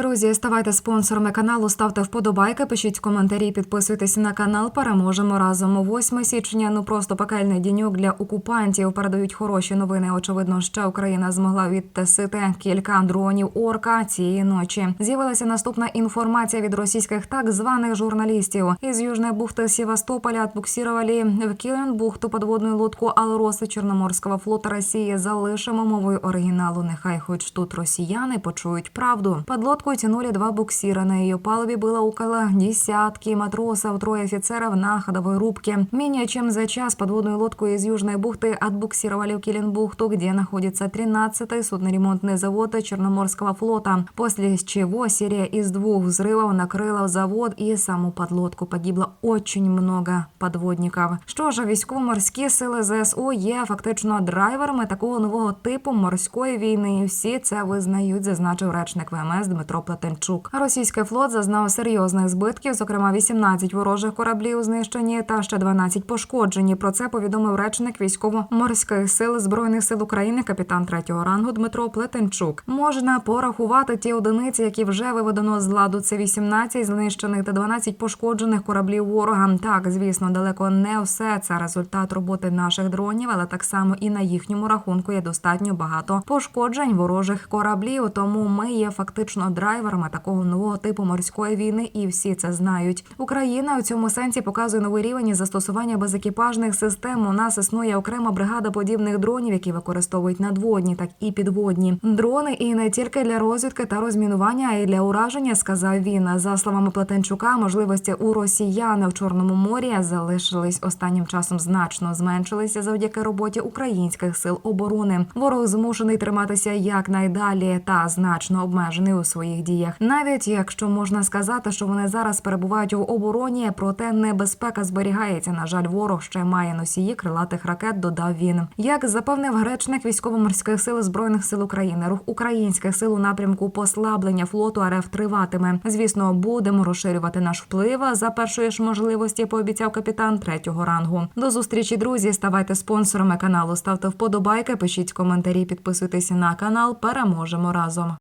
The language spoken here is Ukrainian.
Друзі, ставайте спонсорами каналу, ставте вподобайки, пишіть коментарі, підписуйтесь на канал. Переможемо разом. 8 січня. Ну просто пекельний діньок для окупантів. Передають хороші новини. Очевидно, ще Україна змогла відтесити кілька дронів орка цієї ночі. З'явилася наступна інформація від російських так званих журналістів. Із Южної бухти Севастополя отбуксировали в Кіленбухту подводну лодку Алроси Чорноморського флота Росії. Залишимо мовою оригіналу. Нехай хоч тут росіяни почують правду. Под лодку тянули два буксира. На ее палубе было около десятки матросов, трое офицеров на ходовой рубке. Менее чем за час подводную лодку из Южной бухты отбуксировали в Киленбухту, где находится 13-й судноремонтный завод Черноморского флота. После чего серия из двух взрывов накрыла завод и саму подлодку. Погибло очень много подводників. Що ж, військово-морські сили ЗСУ є фактично драйверами такого нового типу морської війни. І всі це визнають, зазначив речник ВМС Дмитро Плетенчук. Російський флот зазнав серйозних збитків, зокрема 18 ворожих кораблів знищені та ще 12 пошкоджені. Про це повідомив речник військово-морських сил збройних сил України, капітан третього рангу Дмитро Плетенчук. Можна порахувати ті одиниці, які вже виведено з ладу. Це 18 знищених та 12 пошкоджених кораблів ворога. Так, звісно, далеко не все це результат роботи наших дронів, але так само і на їхньому рахунку є достатньо багато пошкоджень ворожих кораблів. Тому ми є фактично драйверами такого нового типу морської війни, і всі це знають. Україна у цьому сенсі показує новий рівень застосування безекіпажних систем. У нас існує окрема бригада подібних дронів, які використовують надводні, так і підводні дрони, і не тільки для розвідки та розмінування, а й для ураження, сказав він. За словами Плетенчука, можливості у росіян в Чорному морі залишились останнім часом значно зменшилися завдяки роботі українських сил оборони. Ворог змушений триматися якнайдалі та значно обмежений у своїх діях. Навіть якщо можна сказати, що вони зараз перебувають у обороні, проте небезпека зберігається. На жаль, ворог ще має носії крилатих ракет. Додав він. Як запевнив гречник військово-морських сил збройних сил України, рух українських сил у напрямку послаблення флоту РФ триватиме. Звісно, будемо розширювати наш вплив за першої ж можливості. Пообіцяв капітан третього рангу. До зустрічі, друзі. Ставайте спонсорами каналу, ставте вподобайки, пишіть коментарі, підписуйтесь на канал. Переможемо разом.